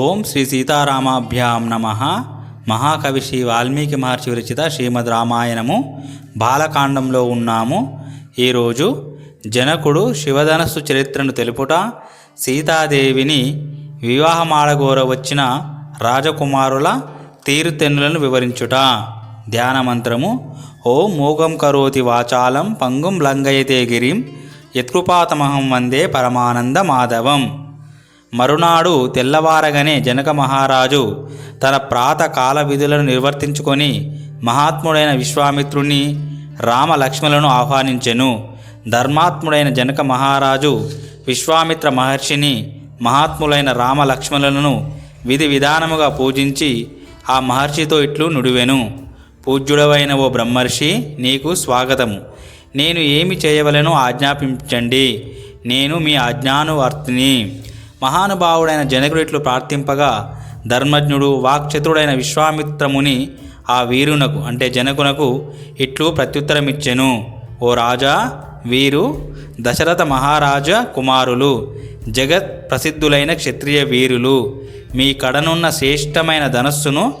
ఓం శ్రీ సీతారామాభ్యాం నమ. మహాకవి శ్రీ వాల్మీకి మహర్షి విరచిత శ్రీమద్ రామాయణము బాలకాండంలో ఉన్నాము. ఈరోజు జనకుడు శివధనస్సు చరిత్రను తెలుపుట సీతాదేవిని వివాహమాడగోర వచ్చిన రాజకుమారుల తీరుతెన్నులను వివరించుట. ధ్యానమంత్రము ఓం మూగం కరోతి వాచాలం పంగుం లంగయతే గిరిం యత్కృపాతమహం వందే పరమానంద మాధవం. మరునాడు తెల్లవారగానే జనక మహారాజు తన ప్రాతకాల విధులను నిర్వర్తించుకొని మహాత్ముడైన విశ్వామిత్రుణ్ణి రామలక్ష్మణులను ఆహ్వానించెను. ధర్మాత్ముడైన జనక మహారాజు విశ్వామిత్ర మహర్షిని మహాత్ములైన రామలక్ష్మణులను విధి విధానముగా పూజించి ఆ మహర్షితో ఇట్లు నుడివెను. పూజ్యుడవైన ఓ బ్రహ్మర్షి నీకు స్వాగతము. నేను ఏమి చేయవలెనో ఆజ్ఞాపించండి. నేను మీ ఆజ్ఞానువర్తిని. మహానుభావుడైన జనకుడు ఇట్లు ప్రార్థింపగా ధర్మజ్ఞుడు వాక్చతుడైన విశ్వామిత్రముని ఆ వీరునకు అంటే జనకునకు ఇట్లు ప్రత్యుత్తరమిచ్చెను. ఓ రాజా వీరు దశరథ మహారాజ కుమారులు జగత్ ప్రసిద్ధులైన క్షత్రియ వీరులు. మీ కడనున్న శ్రేష్టమైన ధనస్సును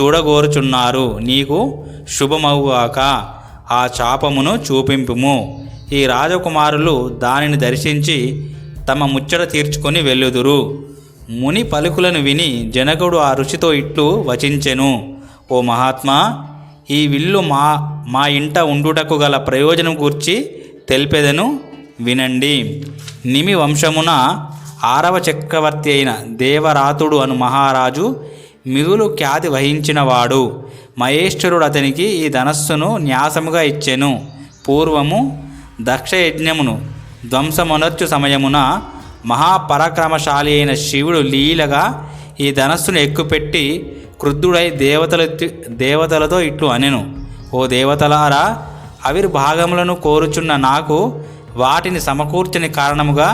చూడగోరుచున్నారు. నీకు శుభమవుగాక. ఆ చాపమును చూపింపుము. ఈ రాజకుమారులు దానిని దర్శించి తమ ముచ్చట తీర్చుకొని వెళ్ళుదురు. ముని పలుకులను విని జనకుడు ఆ ఋషితో ఇట్లు వచించెను. ఓ మహాత్మా ఈ విల్లు మా మా ఇంట ఉండుటకు గల ప్రయోజనం గూర్చి తెలిపెదను. వినండి. నిమి వంశమున ఆరవ చక్రవర్తి అయిన దేవరాతుడు అను మహారాజు మిగులు ఖ్యాతి వహించినవాడు. మహేశ్వరుడు అతనికి ఈ ధనస్సును న్యాసముగా ఇచ్చెను. పూర్వము దక్షయజ్ఞమును ధ్వంసమొనర్చు సమయమున మహాపరాక్రమశాలి అయిన శివుడు లీలగా ఈ ధనస్సును ఎక్కుపెట్టి క్రుద్ధుడై దేవతల దేవతలతో ఇట్లు అనెను. ఓ దేవతలారా ఆవిర్భాగములను కోరుచున్న నాకు వాటిని సమకూర్చని కారణముగా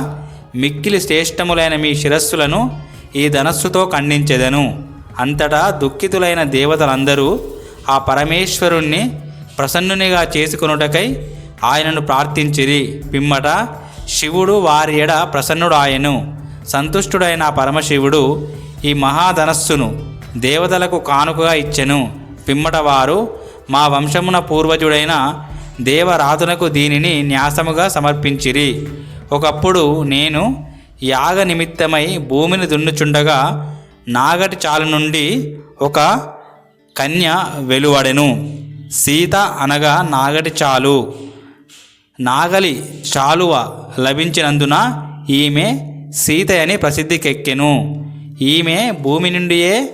మిక్కిలి శ్రేష్టములైన మీ శిరస్సులను ఈ ధనస్సుతో ఖండించెదను. అంతటా దుఃఖితులైన దేవతలందరూ ఆ పరమేశ్వరుణ్ణి ప్రసన్నునిగా చేసుకొనుటకై ఆయనను ప్రార్థించిరి. పిమ్మట శివుడు వారి ఎడ ప్రసన్నుడాయను. సంతుష్టుడైన పరమశివుడు ఈ మహాధనస్సును దేవతలకు కానుకగా ఇచ్చెను. పిమ్మట వారు మా వంశమున పూర్వజుడైన దేవరాతునకు దీనిని న్యాసముగా సమర్పించిరి. ఒకప్పుడు నేను యాగ నిమిత్తమై భూమిని దున్నుచుండగా నాగటి చాలు నుండి ఒక కన్య వెలువడెను. సీత అనగా నాగటి చాలు. నాగలి చాలువ లభించినందున ఈమె సీత అని ప్రసిద్ధికెక్కెను. ఈమె భూమి నుండియే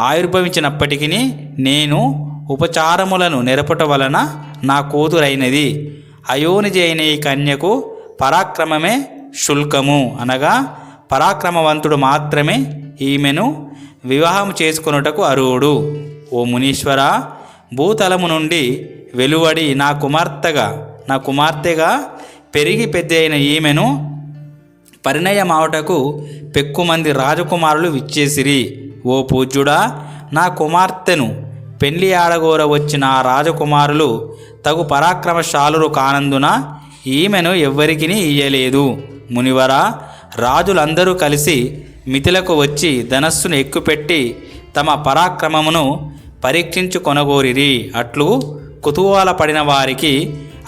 ఆవిర్భవించినప్పటికీ నేను ఉపచారములను నెరపట వలన నా కూతురైనది. అయోనిజైన ఈ కన్యకు పరాక్రమమే శుల్కము అనగా పరాక్రమవంతుడు మాత్రమే ఈమెను వివాహం చేసుకొనుటకు అర్హుడు. ఓ మునీశ్వర భూతలము నుండి వెలువడి నా కుమార్తెగా నా కుమార్తెగా పెరిగి పెద్ద అయిన ఈమెను పరిణయమావటకు పెక్కుమంది రాజకుమారులు విచ్చేసిరి. ఓ పూజ్యుడా నా కుమార్తెను పెళ్ళి ఆడగోర వచ్చిన ఆ రాజకుమారులు తగు పరాక్రమశాలురు కానందున ఈమెను ఎవ్వరికీ ఇయ్యలేదు. మునివర రాజులందరూ కలిసి మిథిలకు వచ్చి ధనస్సును ఎక్కుపెట్టి తమ పరాక్రమమును పరీక్షించు కొనగోరిరి అట్లు కుతూహల పడిన వారికి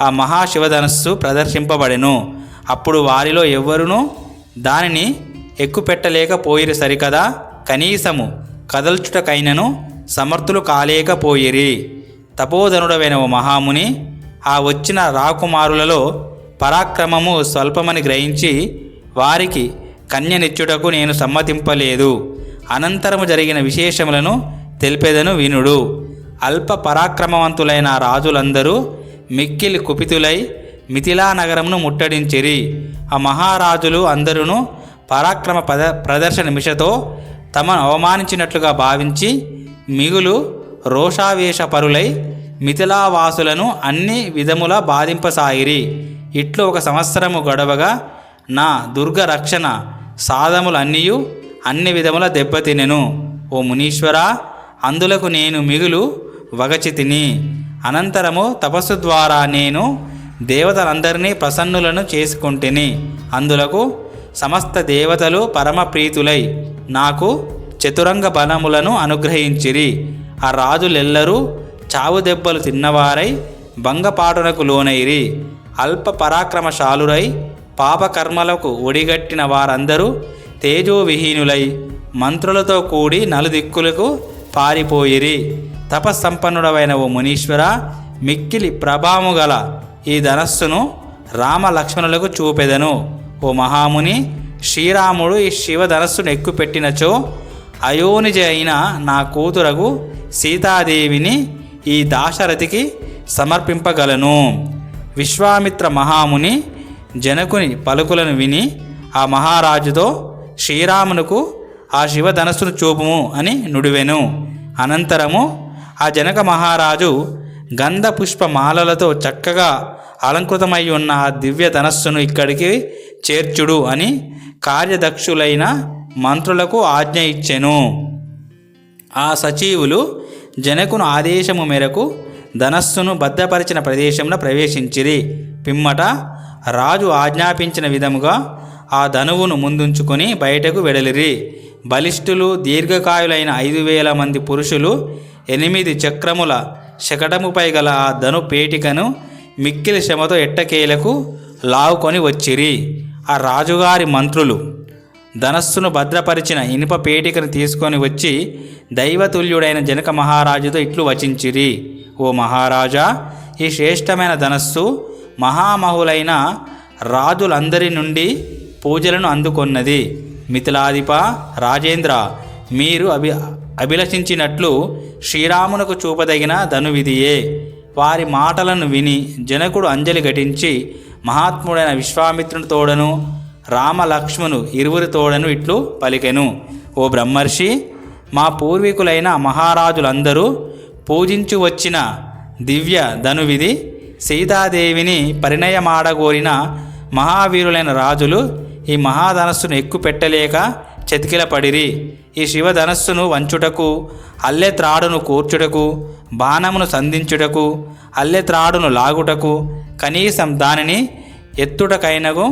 ఆ మహాశివధనస్సు ప్రదర్శింపబడెను. అప్పుడు వారిలో ఎవ్వరునూ దానిని ఎక్కుపెట్టలేకపోయిరి సరికదా? కనీసము కదల్చుటకైనను సమర్థులు కాలేకపోయిరి. తపోధనుడవైన ఓ మహాముని ఆ వచ్చిన రాకుమారులలో పరాక్రమము స్వల్పమని గ్రహించి వారికి కన్యనిచ్చుటకు నేను సమ్మతింపలేదు. అనంతరము జరిగిన విశేషములను తెలిపేదను వినుడు. అల్ప పరాక్రమవంతులైన రాజులందరూ మిక్కిలి కుపితులై మిథిలా నగరమును ముట్టడించిరి. ఆ మహారాజులు అందరూ పరాక్రమ ప్రద ప్రదర్శన మిషతో తమను అవమానించినట్లుగా భావించి మిగులు రోషావేశపరులై మిథిలావాసులను అన్ని విధముల బాధింపసాగిరి ఇట్లు ఒక సంవత్సరము గడవగా నా దుర్గ రక్షణ సాధములన్నీయు అన్ని విధముల దెబ్బతినెను. ఓ మునీశ్వర అందులకు నేను మిగులు వగచితిని. అనంతరము తపస్సు ద్వారా నేను దేవతలందరినీ ప్రసన్నులను చేసుకుంటుని. అందులకు సమస్త దేవతలు పరమప్రీతులై నాకు చతురంగ బలములను అనుగ్రహించిరి. ఆ రాజులెల్లరూ చావు దెబ్బలు తిన్నవారై భంగపాటునకు లోనైరి. అల్ప పరాక్రమశాలురై పాపకర్మలకు ఒడిగట్టిన వారందరూ తేజోవిహీనులై మంత్రులతో కూడి నలుదిక్కులకు పారిపోయిరి. తపస్సంపన్నుడవైన ఓ మునీశ్వర మిక్కిలి ప్రభావము గల ఈ ధనస్సును రామ లక్ష్మణులకు చూపెదను. ఓ మహాముని శ్రీరాముడు ఈ శివధనస్సును ఎక్కుపెట్టినచో అయోనిజ అయిన నా కూతురగు సీతాదేవిని ఈ దాశరథికి సమర్పింపగలను. విశ్వామిత్ర మహాముని జనకుని పలుకులను విని ఆ మహారాజుతో శ్రీరామునకు ఆ శివధనస్సును చూపుము అని నుడివెను. అనంతరము ఆ జనక మహారాజు గంధ మాలలతో చక్కగా అలంకృతమై ఉన్న ఆ దివ్య ధనస్సును ఇక్కడికి చేర్చుడు అని కార్యదక్షులైన మంత్రులకు ఆజ్ఞ ఇచ్చెను. ఆ సచివులు జనకును ఆదేశము మేరకు ధనస్సును భద్రపరిచిన ప్రదేశంలో ప్రవేశించిరి. పిమ్మట రాజు ఆజ్ఞాపించిన విధముగా ఆ ధనువును ముందుంచుకొని బయటకు వెడలిరి. బలిష్ఠులు దీర్ఘకాయులైన ఐదు వేల మంది పురుషులు ఎనిమిది చక్రముల శకటముపై గల ఆ ధను పేటికను మిక్కిలి శ్రమతో ఎట్టకేలకు లావుకొని వచ్చిరి. ఆ రాజుగారి మంత్రులు ధనస్సును భద్రపరిచిన ఇనుప పేటికను తీసుకొని వచ్చి దైవతుల్యుడైన జనక మహారాజుతో ఇట్లు వచించిరి. ఓ మహారాజా ఈ శ్రేష్టమైన ధనస్సు మహామహులైన రాజులందరి నుండి పూజలను అందుకొన్నది. మిథిలాధిప రాజేంద్ర మీరు అభి అభిలషించినట్లు శ్రీరామునకు చూపదగిన ధనువిధియే. వారి మాటలను విని జనకుడు అంజలి ఘటించి మహాత్ముడైన విశ్వామిత్రుని తోడను రామలక్ష్మణు ఇరువురి తోడను ఇట్లు పలికెను. ఓ బ్రహ్మర్షి మా పూర్వీకులైన మహారాజులందరూ పూజించు వచ్చిన దివ్య ధనువిధి సీతాదేవిని పరిణయమాడగోరిన మహావీరులైన రాజులు ఈ మహాధనస్సును ఎక్కుపెట్టలేక చతికిలపడిరి. ఈ శివధనస్సును వంచుటకు అల్లెత్రాడును కూర్చుటకు బాణమును సంధించుటకు అల్లెత్రాడును లాగుటకు కనీసం దానిని ఎత్తుటకైనగు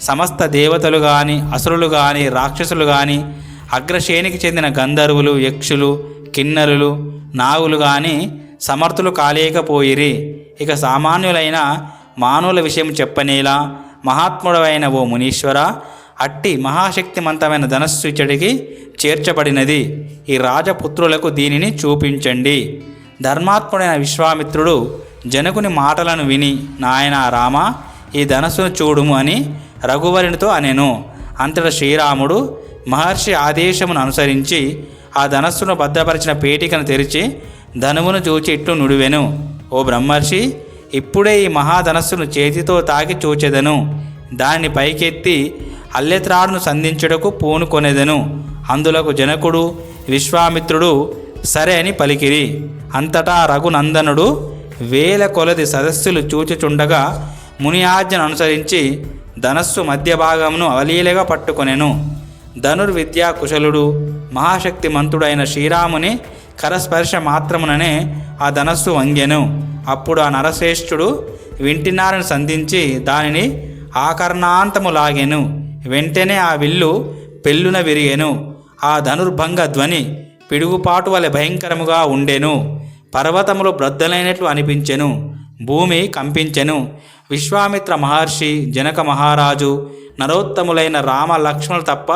సమస్త దేవతలు గాని అసురులు గాని రాక్షసులు గాని అగ్రశ్రేణికి చెందిన గంధర్వులు యక్షులు కిన్నరులు నాగులు గాని సమర్థులు కాలేకపోయిరి. ఇక సామాన్యులైన మానవుల విషయం చెప్పనేలా మహాత్ముడవైన ఓ మునీశ్వర అట్టి మహాశక్తిమంతమైన ధనస్సు ఇచ్చడికి చేర్చబడినది. ఈ రాజపుత్రులకు దీనిని చూపించండి. ధర్మాత్ముడైన విశ్వామిత్రుడు జనకుని మాటలను విని నాయన రామ ఈ ధనస్సును చూడుము అని రఘువరునితో అనెను. అంతట శ్రీరాముడు మహర్షి ఆదేశమును అనుసరించి ఆ ధనస్సును భద్రపరిచిన పేటికను తెరిచి ధనువును చూచి ఇట్లు నుడివెను. ఓ బ్రహ్మర్షి ఇప్పుడే ఈ మహాధనస్సును చేతితో తాకి చూచెదను. దాన్ని పైకెత్తి అల్లెత్రాడును సంధించుటకు పూనుకొనెదను అందులకు జనకుడు విశ్వామిత్రుడు సరే అని పలికిరి. అంతటా రఘునందనుడు వేల కొలది సదస్సులు చూచుచుండగా మునియాజ్ఞను అనుసరించి ధనస్సు మధ్య భాగమును అవలీలగా పట్టుకొనెను. ధనుర్విద్యా కుశలుడు మహాశక్తిమంతుడైన శ్రీరాముని కరస్పర్శ మాత్రముననే ఆ ధనస్సు వంగెను. అప్పుడు ఆ నరశ్రేష్ఠుడు వింటినారను సంధించి దానిని ఆకర్ణాంతము లాగెను వెంటనే ఆ విల్లు పెళ్ళున విరిగెను. ఆ ధనుర్భంగ ధ్వని పిడుగుపాటు వలె భయంకరముగా ఉండెను. పర్వతములు బ్రద్దలైనట్లు అనిపించెను. భూమి కంపించెను. విశ్వామిత్ర మహర్షి జనక మహారాజు నరోత్తములైన రామ లక్ష్మణులు తప్ప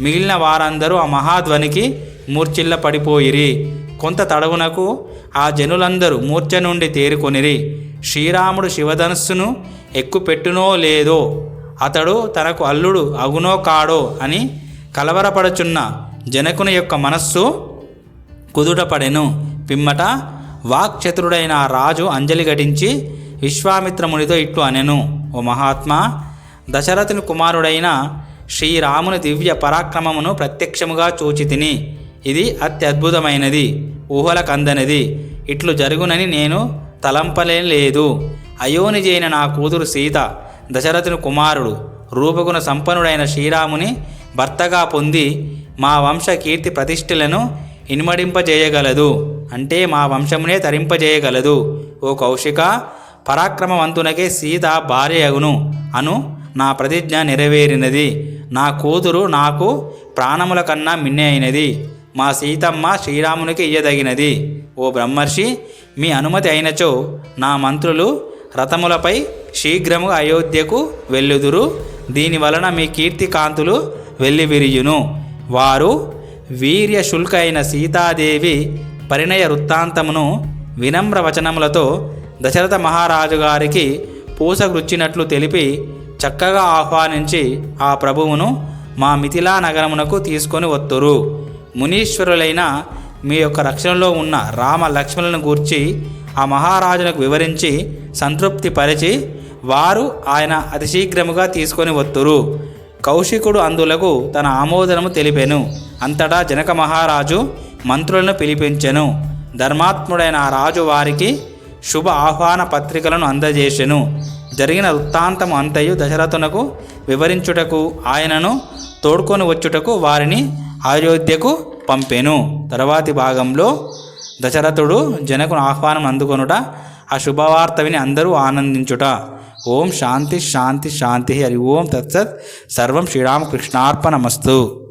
మిగిలిన వారందరూ ఆ మహాధ్వనికి మూర్చిల్ల పడిపోయిరి కొంత తడవునకు ఆ జనులందరూ మూర్ఛ నుండి తేరుకొనిరి. శ్రీరాముడు శివధనుస్సును ఎక్కుపెట్టునో లేదో అతడు తనకు అల్లుడు అగునో కాడో అని కలవరపడుచున్న జనకుని యొక్క మనస్సు కుదుటపడెను. పిమ్మట వాక్చతురుడైన ఆ రాజు అంజలి ఘటించి విశ్వామిత్రమునితో ఇట్లు అనెను. ఓ మహాత్మా దశరథుని కుమారుడైన శ్రీరాముని దివ్య పరాక్రమమును ప్రత్యక్షముగా చూచి తిని. ఇది అత్యద్భుతమైనది ఊహలకందనిది. ఇట్లు జరుగునని నేను తలంపలేదు అయోనిజైన నా కూతురు సీత దశరథుని కుమారుడు రూపగుణ సంపన్నుడైన శ్రీరాముని భర్తగా పొంది మా వంశ కీర్తి ప్రతిష్టలను ఇనుమడింపజేయగలదు. అంటే మా వంశమునే తరింపజేయగలదు. ఓ కౌశిక పరాక్రమవంతునకే సీత భార్య అగును. అను నా ప్రతిజ్ఞ నెరవేరినది. నా కూతురు నాకు ప్రాణముల కన్నా మిన్నె అయినది. మా సీతమ్మ శ్రీరామునికి ఇయ్యదగినది. ఓ బ్రహ్మర్షి మీ అనుమతి అయినచో నా మంత్రులు రథములపై శీఘ్రము అయోధ్యకు వెళ్ళుదురు. దీని వలన మీ కీర్తి కాంతులు వెళ్ళివిరియును వారు వీర్య శుల్క అయిన సీతాదేవి పరిణయ వృత్తాంతమును వినమ్ర వచనములతో దశరథ మహారాజు గారికి పూసగుచ్చినట్లు తెలిపి చక్కగా ఆహ్వానించి ఆ ప్రభువును మా మిథిలా నగరమునకు తీసుకొని వత్తురు. మునీశ్వరులైన మీ యొక్క రక్షణలో ఉన్న రామ లక్ష్మణులను గూర్చి ఆ మహారాజునకు వివరించి సంతృప్తి పరిచి వారు ఆయన అతి శీఘ్రముగా తీసుకొని వత్తురు. కౌశికుడు అందులకు తన ఆమోదనము తెలిపెను. అంతటా జనక మహారాజు మంత్రులను పిలిపించెను. ధర్మాత్ముడైన ఆ రాజు వారికి శుభ ఆహ్వాన పత్రికలను అందజేసెను. జరిగిన వృత్తాంతము అంతయు దశరథునకు వివరించుటకు ఆయనను తోడ్కొని వచ్చుటకు వారిని అయోధ్యకు పంపెను. తర్వాతి భాగంలో దశరథుడు జనకును ఆహ్వానం అందుకొనుట ఆ శుభవార్త విని అందరూ ఆనందించుట. ఓం శాంతి శాంతి శాంతి హరి ఓం తత్సత్. సర్వం శ్రీరామకృష్ణార్పణమస్తు.